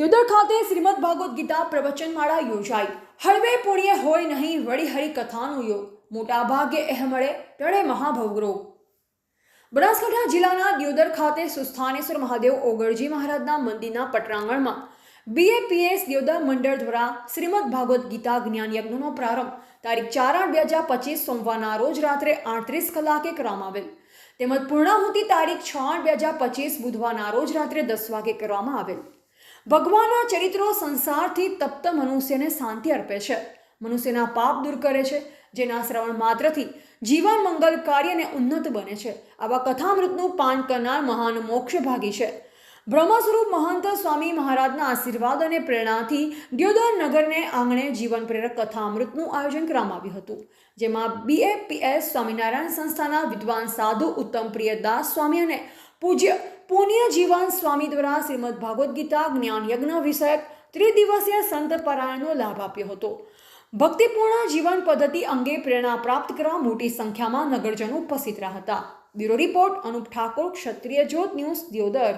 દિયોદર ખાતે શ્રીમદ ભાગવત ગીતા પ્રવચનમાળા યોજાઈ. હળવે પુણ્ય હોય નહીં વળી હરી કથાનો યોગ. મોટા ભાગે અહેમળે મળે ટળે મહાભવરોગ બનાસકાંઠા જિલ્લાના દિયોદર ખાતે સુસ્થાનેશ્વર મહાદેવ ઓગળજી મહારાજના મંદિરના પટરાંગણમાં બીએપીએસ દિયોદર મંડળ દ્વારા શ્રીમદ ભાગવત ગીતા જ્ઞાન યજ્ઞનો પ્રારંભ તારીખ ચાર આઠ બે હજાર પચીસ સોમવારના રોજ રાત્રે આડત્રીસ કલાકે કરવામાં આવેલ. તેમજ પૂર્ણાહુતિ તારીખ છ આઠ બે હજાર પચીસ બુધવારના રોજ રાત્રે દસ વાગે કરવામાં આવેલ. ભગવાનના ચરિત્રો સંસારથી તપ્ત મનુષ્યને શાંતિ અર્પે છે. મનુષ્યના પાપ દૂર કરે છે, જેના શ્રવણ માત્રથી જીવન મંગલ કાર્યને ઉન્નત બને છે. આવા કથામૃતનું પાન કરનાર મહાન મોક્ષ ભાગી છે. બ્રહ્મસ્વરૂપ મહંત સ્વામી મહારાજના આશીર્વાદ અને પ્રેરણાથી દ્યોદર નગરને આંગણે જીવન પ્રેરક કથામૃતનું આયોજન કરવામાં આવ્યું હતું. જેમાં બીએપીએસ સ્વામિનારાયણ સંસ્થાના વિદ્વાન સાધુ ઉત્તમ પ્રિયદાસ સ્વામી અને પૂજ્ય પુણ્ય જીવન સ્વામી દ્વારા શ્રીમદ ભાગવદ્ ગીતા જ્ઞાન યજ્ઞ વિષયક ત્રિદિવસીય સંત પરાયણનો લાભ આપ્યો હતો. ભક્તિપૂર્ણ જીવન પદ્ધતિ અંગે પ્રેરણા પ્રાપ્ત કરવા મોટી સંખ્યામાં નગરજનો ઉપસ્થિત રહ્યા હતા. Bureau report Anup Thakor, Kshatriya Jyot news, Deodar.